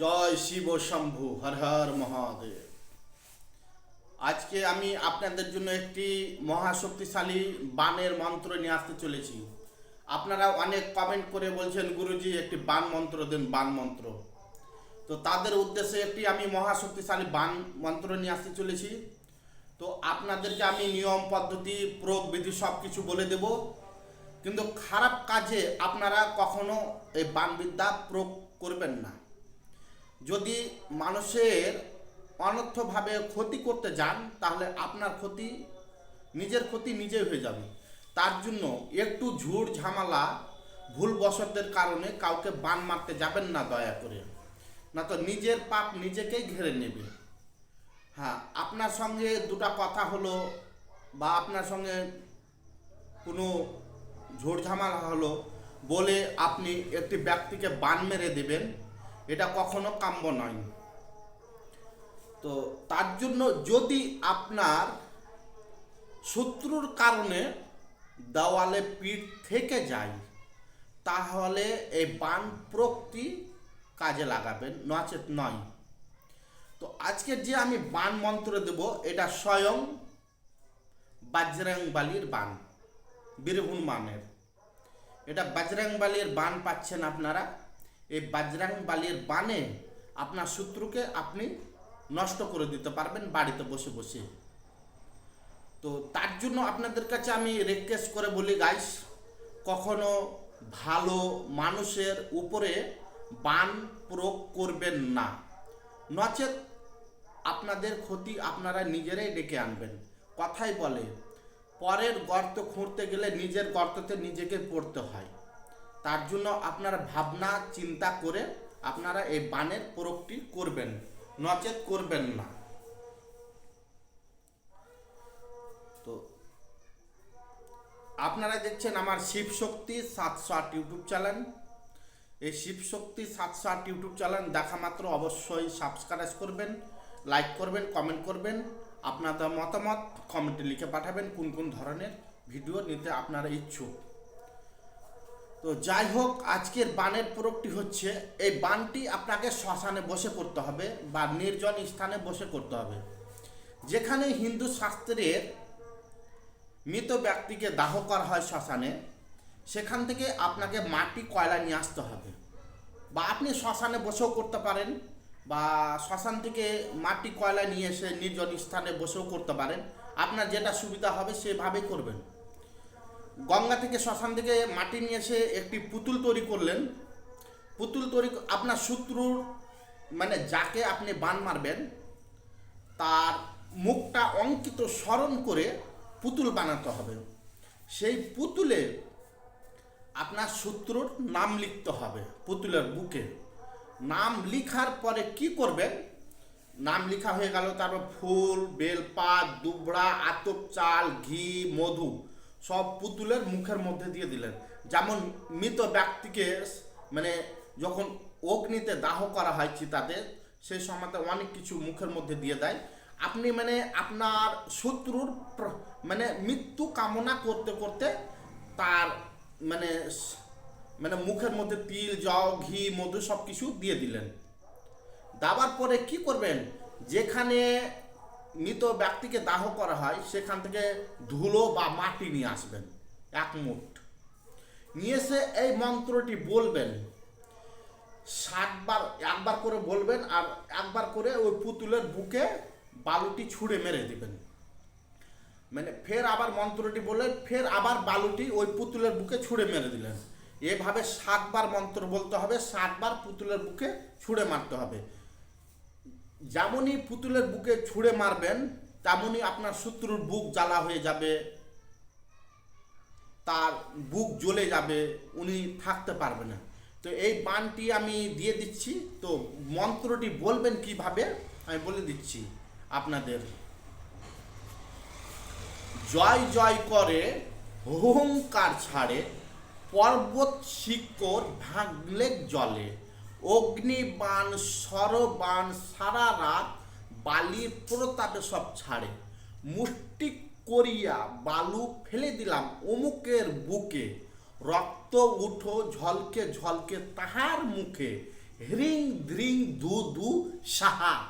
জয় শিব শম্ভু, হর হর মহাদেব। আজকে আমি আপনাদের জন্য একটি মহাশক্তিশালী বানের মন্ত্র নিয়ে আসতে চলেছি। আপনারা অনেক কমেন্ট করে বলছেন, গুরুজি, একটি বান মন্ত্র দেন, বান মন্ত্র। তো তাদের উদ্দেশ্যে একটি আমি মহাশক্তিশালী বান মন্ত্র নিয়ে আসতে চলেছি। তো আপনাদেরকে আমি নিয়ম, পদ্ধতি, প্রয়োগ, বিধি সব কিছু বলে দেব। কিন্তু খারাপ কাজে আপনারা কখনো এই বানবিদ্যা প্রয়োগ করবেন না। যদি মানুষের অনর্থভাবে ক্ষতি করতে যান, তাহলে আপনার ক্ষতি, নিজের ক্ষতি নিজেই হয়ে যাবে। তার জন্য একটু ঝুড় ঝামেলা ভুলবশতের কারণে কাউকে বান মারতে যাবেন না দয়া করে। না তো নিজের পাপ নিজেকেই ঘেরে নেবে। হ্যাঁ আপনার সঙ্গে দুটা কথা হলো বা আপনার সঙ্গে কোনো ঝোড়ঝামালা হলো বলে আপনি একটি ব্যক্তিকে বান মেরে দেবেন। এটা কখনো কাম্য নয়। তো তার জন্য যদি আপনার শত্রুর কারণে দেওয়ালে পিঠ থেকে যায়, তাহলে এই বান প্রক্তি কাজে লাগাবেন, নচেত নয়। তো আজকে যে আমি বান মন্ত্র দেব, এটা স্বয়ং বাজরাং বালির বান, বীরভূম মানের এটা বাজরাং বালির বান পাচ্ছেন আপনারা। এই বাজরাং বালির বানে আপনার শত্রুকে আপনি নষ্ট করে দিতে পারবেন বাড়িতে বসে বসে। তো তার জন্য আপনাদের কাছে আমি রিকোয়েস্ট করে বলি গাইস কখনো ভালো মানুষের উপরে বান প্রয়োগ করবেন না। নচেত আপনাদের ক্ষতি আপনারা নিজেরাই ডেকে আনবেন। কথাই বলে, পরের গর্ত খুঁড়তে গেলে নিজের গর্ততে নিজেকে পড়তে হয়। তার জন্য আপনারা ভাবনা, চিন্তা করে আপনারা এই বানের প্রয়োগটি করবেন। নচেত করবেন না। তো আপনারা দেখছেন আমার শিব শক্তি সাতশো আট ইউটিউব চ্যানেল। এই শিব শক্তি সাতশো আট ইউটিউব চ্যানেল দেখা মাত্র অবশ্যই সাবস্ক্রাইব করবেন লাইক করবেন কমেন্ট করবেন। আপনাদের মতামত কমেন্টে লিখে পাঠাবেন কোন কোন ধরনের ভিডিও নিতে আপনারা ইচ্ছুক। তো যাই হোক, আজকের বানের প্রয়োগটি হচ্ছে, এই বানটি আপনাকে শ্মশানে বসে করতে হবে বা নির্জন স্থানে বসে করতে হবে। যেখানে হিন্দু শাস্ত্রের মৃত ব্যক্তিকে দাহ করা হয় শ্মশানে, সেখান থেকে আপনাকে মাটি, কয়লা নিয়ে আসতে হবে। বা আপনি শ্মশানে বসেও করতে পারেন, বা শ্মশান থেকে মাটি, কয়লা নিয়ে এসে নির্জন স্থানে বসেও করতে পারেন। আপনার যেটা সুবিধা হবে সেভাবেই করবেন। গঙ্গা থেকে শ্মশান থেকে মাটি নিয়ে এসে একটি পুতুল তৈরি করলেন। পুতুল তৈরি আপনার শত্রুর মানে যাকে আপনি বান মারবেন, তার মুখটা অঙ্কিত স্মরণ করে পুতুল বানাতে হবে। সেই পুতুলে আপনার শত্রুর নাম লিখতে হবে পুতুলের বুকে। নাম লিখার পরে কি করবেন? নাম লেখা হয়ে গেল, তারপর ফুল বেলপাত দুবড়া, আতপ, চাল, ঘি, মধু। সব পুতুলের মুখের মধ্যে দিয়ে দিলেন। যেমন মৃত ব্যক্তিকে মানে যখন অগ্নিতে দাহ করা হয় চিতাতে সেই সময়তে অনেক কিছু মুখের মধ্যে দিয়ে দেয়। আপনি মানে আপনার শত্রুর মানে মৃত্যু কামনা করতে করতে তার মানে মানে মুখের মধ্যে তিল, জল, ঘি, মধু সব কিছু দিয়ে দিলেন। দাবার পরে কি করবেন? যেখানে মৃত ব্যক্তিকে দাহ করা হয়, সেখান থেকে ধুলো বা মাটি নিয়ে আসবেন, এক মুঠ। নিয়ে এসে এই মন্ত্রটি বলবেন। সাতবার, একবার করে বলবেন আর একবার করে ওই পুতুলের বুকে বালুটি ছুঁড়ে মেরে দিবেন। মানে ফের আবার মন্ত্রটি বললেন ফের আবার বালুটি ওই পুতুলের বুকে ছুঁড়ে মেরে দিলেন। এভাবে সাতবার মন্ত্র বলতে হবে, সাতবার পুতুলের বুকে ছুঁড়ে মারতে হবে। যেমনই পুতুলের বুকে ছুঁড়ে মারবেন, তেমনই আপনার শত্রুর বুক জ্বালা হয়ে যাবে, তার বুক জ্বলে যাবে, উনি থাকতে পারবে না। তো এই বানটি আমি দিয়ে দিচ্ছি। তো মন্ত্রটি বলবেন কীভাবে? আমি বলে দিচ্ছি আপনাদের। জয় জয় করে হুঙ্কার ছাড়ে, পর্বত শিকড় ভাঙলে জলে। অগ্নিবাণ সরবাণ সারা রাত বালির প্রতাপে সব ছাড়ে। মুষ্টি করিয়া বালু ফেলে দিলাম অমুকের বুকে। রক্ত উঠো ঝলকে ঝলকে তাহার মুখে। হ্রিং ধ্রিং দু দু সাহা।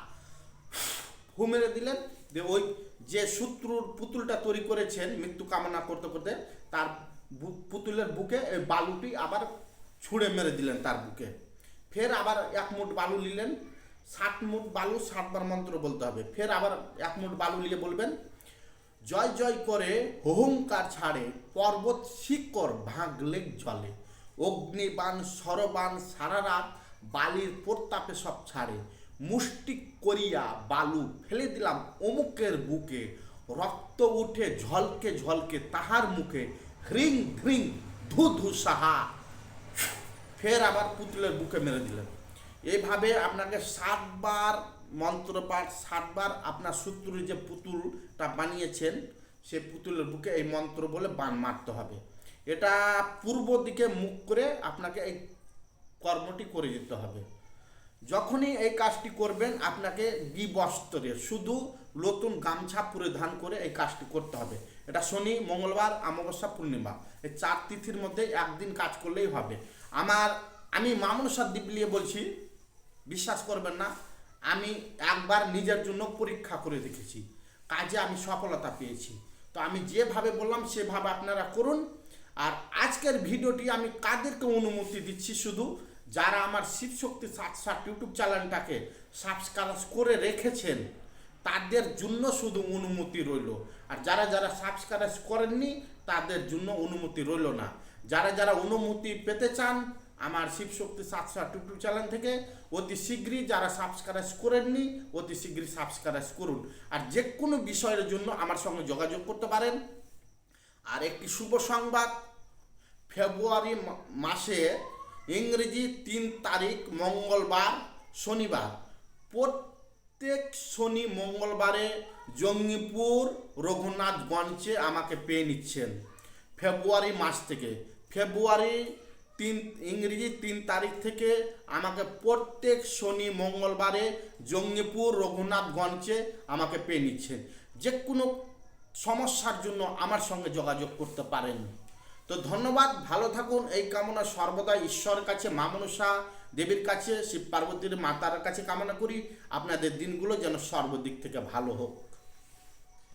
ফু মেরে দিলেন। যে ওই যে শত্রুর পুতুলটা তৈরি করেছেন, মৃত্যু কামনা করতে করতে, তার পুতুলের বুকে বালুটি আবার ছুঁড়ে মেরে দিলেন তার বুকে। ফের আবার এক মুঠ বালু নিলেন। ষাট মুঠ বালু ষাটবার মন্ত্র বলতে হবে। ফের আবার এক মুঠ বালু নিয়ে বলবেন, জয় জয় করে হোহংকার ছাড়ে, পর্বত শিকর ভাগলে জলে। অগ্নিবান সরবান সারা রাত বালির প্রতাপে সব ছাড়ে। মুষ্টি করিয়া বালু ফেলে দিলাম অমুকের বুকে। রক্ত উঠে ঝলকে ঝলকে তাহার মুখে। হ্রিং হ্রিং ধু ধু সাহা ফের আবার পুতুলের বুকে মেরে দিলেন। এইভাবে আপনাকে সাতবার, মন্ত্রপাঠ সাতবার আপনার শত্রুর যে পুতুলটা বানিয়েছেন, সে পুতুলের বুকে এই মন্ত্র বলে বান মারতে হবে। এটা পূর্ব দিকে মুখ করে আপনাকে এই কর্মটি করে যেতে হবে। যখনই এই কাজটি করবেন, আপনাকে বস্ত্রে শুধু নতুন গামছা পরিধান করে এই কাজটি করতে হবে। এটা শনি, মঙ্গলবার, অমাবস্যা, পূর্ণিমা। এই চার তিথির মধ্যে একদিন কাজ করলেই হবে। আমার, আমি মামনসার দ্বীপ নিয়ে বলছি, বিশ্বাস করবেন না, আমি একবার নিজের জন্য পরীক্ষা করে দেখেছি। কাজে আমি সফলতা পেয়েছি। তো আমি যেভাবে বললাম, সেভাবে আপনারা করুন। আর আজকের ভিডিওটি আমি কাদেরকে অনুমতি দিচ্ছি শুধু, যারা আমার শিবশক্তি সাত সাত ইউটিউব চ্যানেলটাকে সাবস্ক্রাইব করে রেখেছেন, তাদের জন্য শুধু অনুমতি রইল। আর যারা যারা সাবস্ক্রাইব করেননি তাদের জন্য অনুমতি রইল না। যারা যারা অনুমতি পেতে চান, আমার শিবশক্তি সাতশো ইউটিউব চ্যানেল থেকে অতি শীঘ্রই যারা সাবস্ক্রাইব করেননি, অতি শীঘ্রই সাবস্ক্রাইব করুন। আর যে কোনো বিষয়ের জন্য আমার সঙ্গে যোগাযোগ করতে পারেন। আর একটি শুভ সংবাদ, ফেব্রুয়ারি মাসে ইংরেজি তিন তারিখ মঙ্গলবার শনিবার। প্রত্যেক শনি মঙ্গলবারে জঙ্গিপুর রঘুনাথগঞ্জে আমাকে পেয়ে নিচ্ছেন। ফেব্রুয়ারি মাস থেকে। ফেব্রুয়ারি তিন, ইংরেজি তিন তারিখ থেকে আমাকে প্রত্যেক শনি, মঙ্গলবারে জঙ্গিপুর রঘুনাথগঞ্জে আমাকে পেয়ে নিচ্ছেন। যে কোনো সমস্যার জন্য আমার সঙ্গে যোগাযোগ করতে পারেন। তো ধন্যবাদ, ভালো থাকুন, এই কামনা সর্বদা ঈশ্বরের কাছে, মা মনসা দেবীর কাছে, শিব পার্বতীর মাতার কাছে কামনা করি। আপনাদের দিনগুলো যেন সর্বদিক থেকে ভালো হোক।